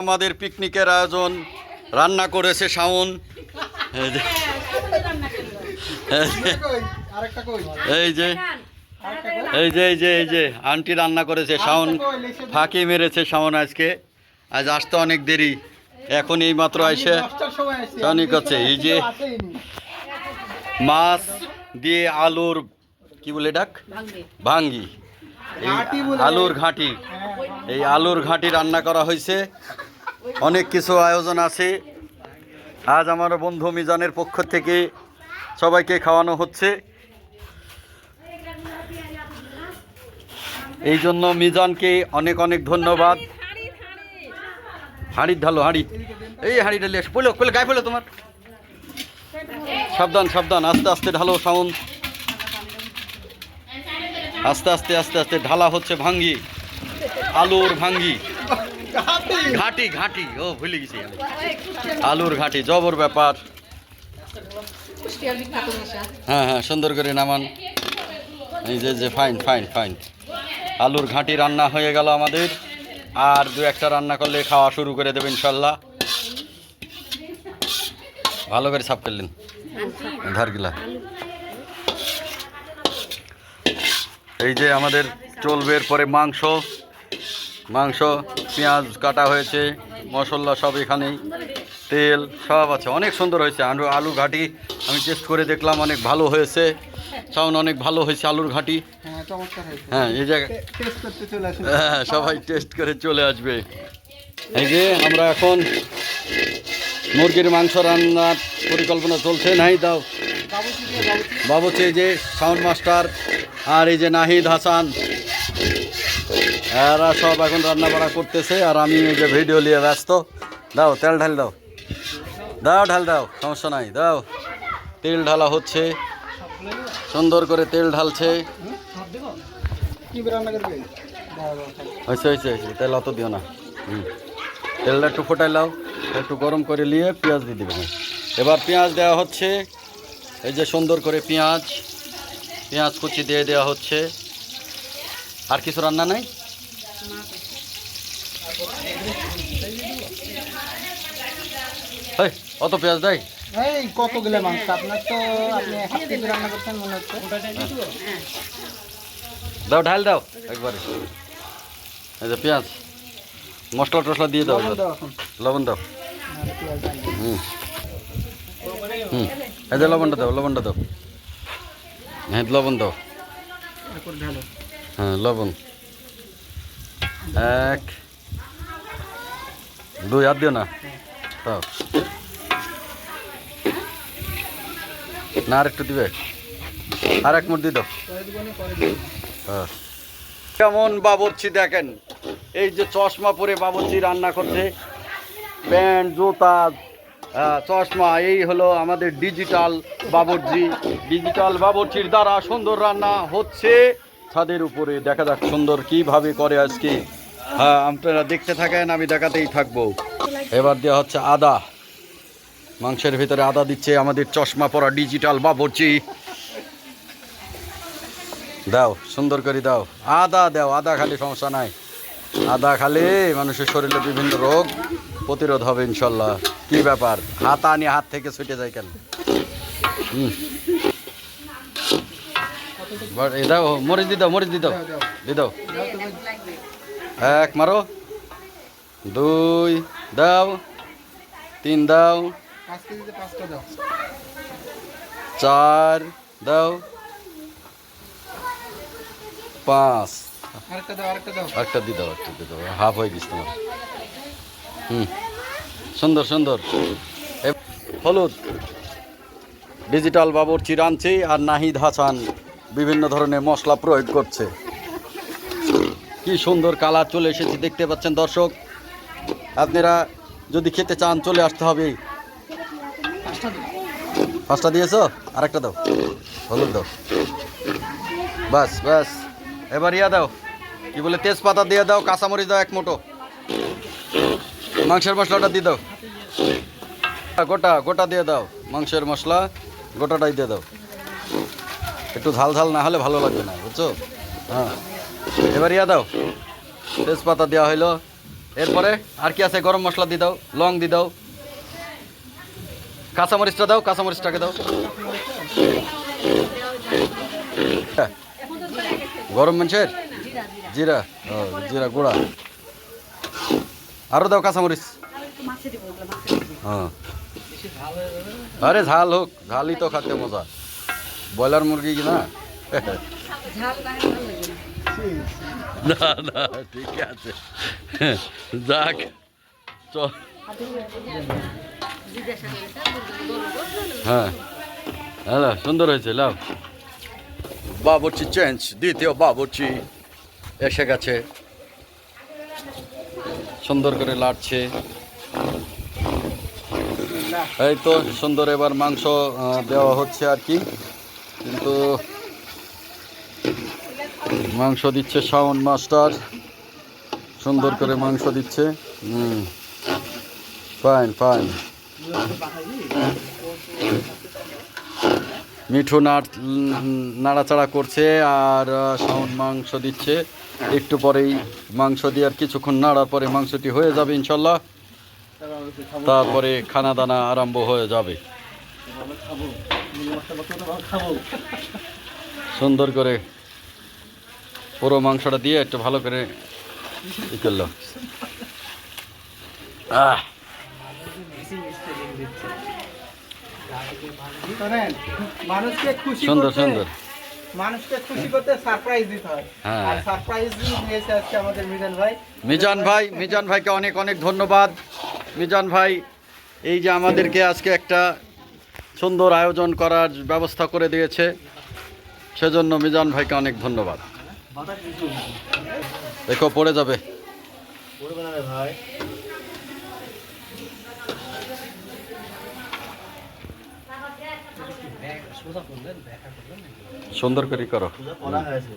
আমাদের পিকনিকের আয়োজন রান্না করেছে শাওন। এই যে- এই যে এই যে এই যে আন্টি রান্না করেছে শাওন ফাঁকি মেরেছে শাওন আজকে। আজ আসতে অনেক দেরি। এখন এই মাত্র আসছি শাওনি করছে এই যে মাছ দিয়ে আলুর কি বলে ডাক ভাঙ্গি। এই আলুর ঘাঁটি। এই আলুর ঘাঁটি রান্না করা হয়েছে। অনেক কিছু আয়োজন আছে। আজ আমার বন্ধু মিজানের পক্ষ থেকে সবাইকে খাওয়ানো হচ্ছে। এই জন্য মিজানকে অনেক অনেক ধন্যবাদ। হাঁড়ির ঢালো, হাঁড়ি। এই হাঁড়ি ঢালি পড়ল পড়লে গায়ে পড়ল তোমার। সাবধান সাবধান, আস্তে আস্তে ঢালো সাউন্ড। আস্তে আস্তে আস্তে আস্তে ঢালা হচ্ছে ভাঙ্গি, আলুর ভাঙ্গি। ঘাটি? ঘাটি ও ভুলে গেছি আমি। আলুর ঘাটি, জবর ব্যাপার। হ্যাঁ হ্যাঁ সুন্দর করে নামান। এই যে যে ফাইন ফাইন ফাইন আলুর ঘাঁটি রান্না হয়ে গেল আমাদের। আর দু একটা রান্না করলে খাওয়া শুরু করে দেবে ইনশাল্লাহ। ভালো করে সাফ করলেন। ধারগুলা এই যে আমাদের চলবে পরে মাংস। মাংস পেঁয়াজ কাটা হয়েছে মশলা সব এখানেই তেল সব আছে। অনেক সুন্দর হয়েছে। আলু আলু ঘাটি আমি টেস্ট করে দেখলাম অনেক ভালো হয়েছে। সাউন্ড অনেক ভালো হয়েছে আলুর ঘাটি। হ্যাঁ হ্যাঁ এই জায়গায় হ্যাঁ সবাই টেস্ট করে চলে আসবে। এই যে আমরা এখন মুরগির মাংস রান্নার পরিকল্পনা চলছে। নাই দাও। বাবুচি যে সাউন্ড মাস্টার আর এই যে নাহিদ হাসান। এরা সব এখন রান্না বাড়া করতেছে, আর আমি এই যে ভিডিও নিয়ে ব্যস্ত। দাও, তেল ঢাল দাও। দাও, ঢাল দাও, সমস্যা নাই, দাও। তেল ঢালা হচ্ছে। সুন্দর করে তেল ঢালছে। তেল অত দিও না। হুম। তেলটা একটু ফোটাই লাও একটু গরম করে নিয়ে পেঁয়াজ দিয়ে দেবে। এবার পেঁয়াজ দেওয়া হচ্ছে। এই যে সুন্দর করে পেঁয়াজ পেঁয়াজ কুচি দিয়ে দেওয়া হচ্ছে। আর কিছু রান্না নাই? অত পেঁয়াজ দেয়? এই কতগুলো মাংস? আপনার তো আপনি কেজি রান্না করছেন মনে হচ্ছে। দাও ঢাল দাও একবারে। এই যে পেঁয়াজ। মশলা টশলা দিয়ে দাও লবণ দাও। হুম। হুম। এই যে লবণটা দাও লবণটা দাও। হ্যাঁ লবণ দাও। হ্যাঁ লবণ। এক দুই আর দিও না। দাও না আর একটু দিবে? আর এক মুঠ দিয়ে দাও। হ্যাঁ। কেমন বাবরচি দেখেন? এই যে চশমা পরে বাবরচি রান্না করছে। প্যান্ট জুতা আহ, চশমা এই হলো আমাদের ডিজিটাল বাবরচি। ডিজিটাল বাবরচির দ্বারা সুন্দর রান্না হচ্ছে। ছাদের উপরে দেখা যাক সুন্দর কীভাবে করে আজকে। হ্যাঁ আপনারা দেখতে থাকেন, আমি দেখাতেই থাকব। এবার দেওয়া হচ্ছে আদা। মাংসের ভিতরে আদা দিচ্ছে আমাদের চশমা পরা ডিজিটাল বাবরচি। দাও, সুন্দর করে দাও। আদা দাও, আদা খালি সমস্যা নাই। আদা খালি মানুষের শরীরে বিভিন্ন রোগ প্রতিরোধ হবে, ইনশাল্লাহ। কি ব্যাপার? হাত আনি, হাত থেকে ছুটে যায় কেন? এই দাও, মরিচ দি দাও, মরিচ দি দাও দাও। এক মারো। দুই দাও, তিন দাও। চার দাও। পাঁচ। একটা দিয়ে দাও একটা দিয়ে দাও। হাফ হয়ে গেছে তোমার। হুম। সুন্দর সুন্দর। হলুদ। ডিজিটাল বাবুর চিরানছি আর নাহিদ হাসান বিভিন্ন ধরনের মশলা প্রয়োগ করছে। কি সুন্দর কালার চলে এসেছে, দেখতে পাচ্ছেন দর্শক। আপনারা যদি খেতে চান, চলে আসতে হবে। পাঁচটা দাও আর একটা দাও। হলুদ দাও। বাস বাস। এবার ইয়া দাও। কি বলে, তেজপাতা দিয়ে দাও, কাঁচামরিচ দাও, এক মুঠো। মাংসের মশলাটা দিয়ে দাও। গোটা গোটা দিয়ে দাও। মাংসের মশলা, গোটাটাই দিয়ে দাও। একটু ঝাল ঝাল না হলে ভালো লাগবে না, বুঝছ? হ্যাঁ। এবার ইয়া দাও। তেজপাতা দেওয়া হইল। এরপরে আর কি আছে? গরম মশলা দিয়ে দাও, লং দিয়ে দাও। কাঁচামরিচটা দাও, কাঁচামরিচটাকে দাও। হ্যাঁ। গরম মানুষের জিরা। ও, জিরা গুঁড়া। আরও দাও কাঁচামরিচ। হ্যাঁ। আরে ঝাল হোক, ঝালই তো খাতে মজা। ব্রয়লার মুরগি কি না। না না, ঠিক আছে। যাক, চল। হ্যাঁ। হ্যালো, সুন্দর হয়েছে লাভ বাবুর্চি চেঞ্জ, দ্বিতীয় বাবুর্চি এসে গেছে। সুন্দর করে লাটছে। এই তো সুন্দর এবার মাংস দেওয়া হচ্ছে আর কি। কিন্তু মাংস দিচ্ছে শাওন মাস্টার। সুন্দর করে মাংস দিচ্ছে। হুম। Fine fine. মিঠু নাড়, নাড়াচাড়া করছে আর শাওন মাংস দিচ্ছে। একটু পরেই মাংস দিয়ে আর কিছুক্ষণ নাড়ার পরে মাংসটি হয়ে যাবে ইনশাল্লাহ। তারপরে খানা দানা আরম্ভ হয়ে যাবে। সুন্দর করে পুরো মাংসটা দিয়ে একটু ভালো করে ই করল। সুন্দর সুন্দর। মানুষকে খুশি করতে সারপ্রাইজ দিতে হয়। হ্যাঁ। আর সারপ্রাইজ দিয়েছে আজকে আমাদের মিজান ভাই। মিজান ভাই মিজান ভাইকে অনেক অনেক ধন্যবাদ। মিজান ভাই এই যে আমাদেরকে আজকে একটা সুন্দর আয়োজন করার ব্যবস্থা করে দিয়েছে সেজন্য মিজান ভাইকে অনেক ধন্যবাদ। দেখো পড়ে যাবে। ভাই। সুন্দর করে করো। করা হয়েছে।